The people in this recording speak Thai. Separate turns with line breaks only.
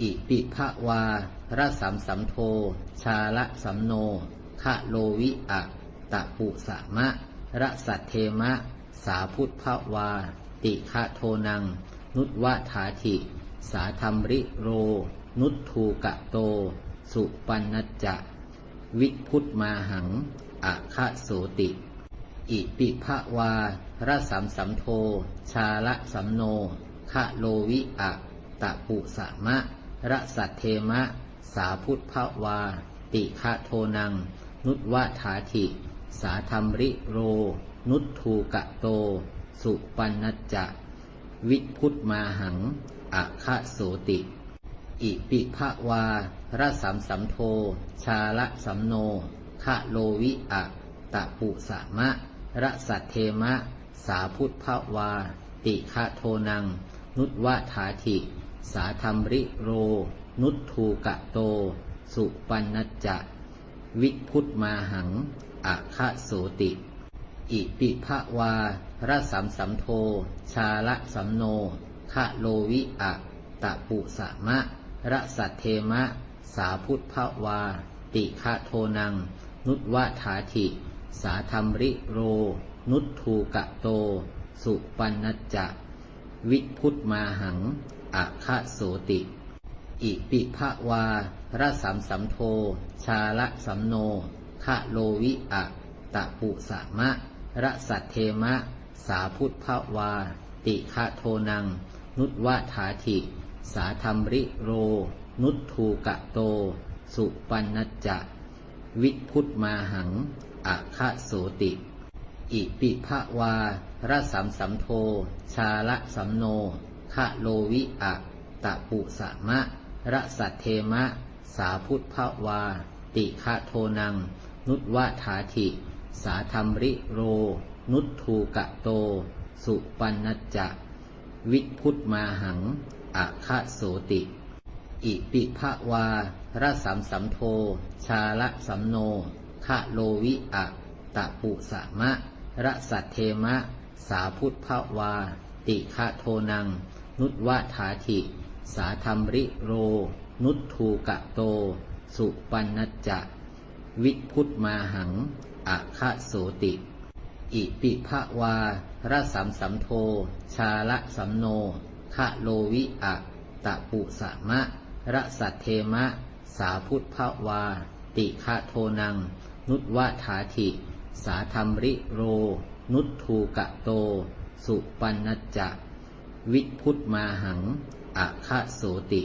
อิปิภะวาระสัมสัมโท ชาละสัมโนคะโลวิอะตะปุสามะระสัทเทมะ สาพุทธวา ติฆะโทนัง นุตวะถาธิ สาธรรมริโร นุตทูกะโต สุปันนจะ วิพุทธมาหังอะคะโสติ อิปิภะวาระสัมสัมโท ชาละสัมโนคะโลวิอะตะปุสามะ ระสัทเทมะ สาพุทธวา ติฆะโทนัง นุตวะถาธิ สาธรรมริโร นุตทูกะโต สุปันนจจะวิพุทธมาหัง อะคะโสติ อิปิภะวาระสัมสัมโท ชาละสัมโนคะโลวิอะตะปุสามะ ระสัทเทมะ สาพุทธวา ติฆะโทนัง นุตวะถาธิ สาธรรมริโร นุตทูกะโต สุปันนจะวิพุทธมาหังอะคะโสติ อิปิภะวาระสัมสัมโท ชาละสัมโนคะโลวิอะตะปุสามะระสัทเทมะ สาพุทธวา ติฆะโทนัง นุตวะถาธิ สาธรรมริโร นุตทูกะโต สุปันนจะ วิพุทธมาหังอะคะโสติ อิปิภะวาระสัมสัมโท ชาละสัมโนคะโลวิอะตะปุสามะ ระสัทเทมะ สาพุทธวา ติฆะโทนัง นุตวะถาธิ สาธรรมริโร นุตทูกะโต สุปันนจจะวิพุทธมาหังอะคะโสติ อิปิภะวาระสัมสัมโท ชาละสัมโนคะโลวิอะตะปุสามะระสัทเทมะ สาพุทธวา ติฆะโทนัง นุตวะถาธิ สาธรรมริโร นุตทูกะโต สุปันนจะวิพุทธมาหังอะคะโสติ อิปิภะวาระสัมสัมโท ชาละสัมโนคะโลวิอะตะปุสามะ ระสัทเทมะ สาพุทธวา ติฆะโทนัง นุตวะถาธิ สาธรรมริโร นุตทูกะโต สุปันนจะวิพุทธมาหังอะคะโสติ อิปิภะวาระสัมสัมโท ชาละสัมโนคะโลวิอะตะปุสามะ ระสัทเทมะ สาพุทธวา ติฆะโทนัง นุตวะถาธิ สาธรรมริโร นุทูกะโต สุปันนจะ วิพุทธมาหัง อะคะโสติ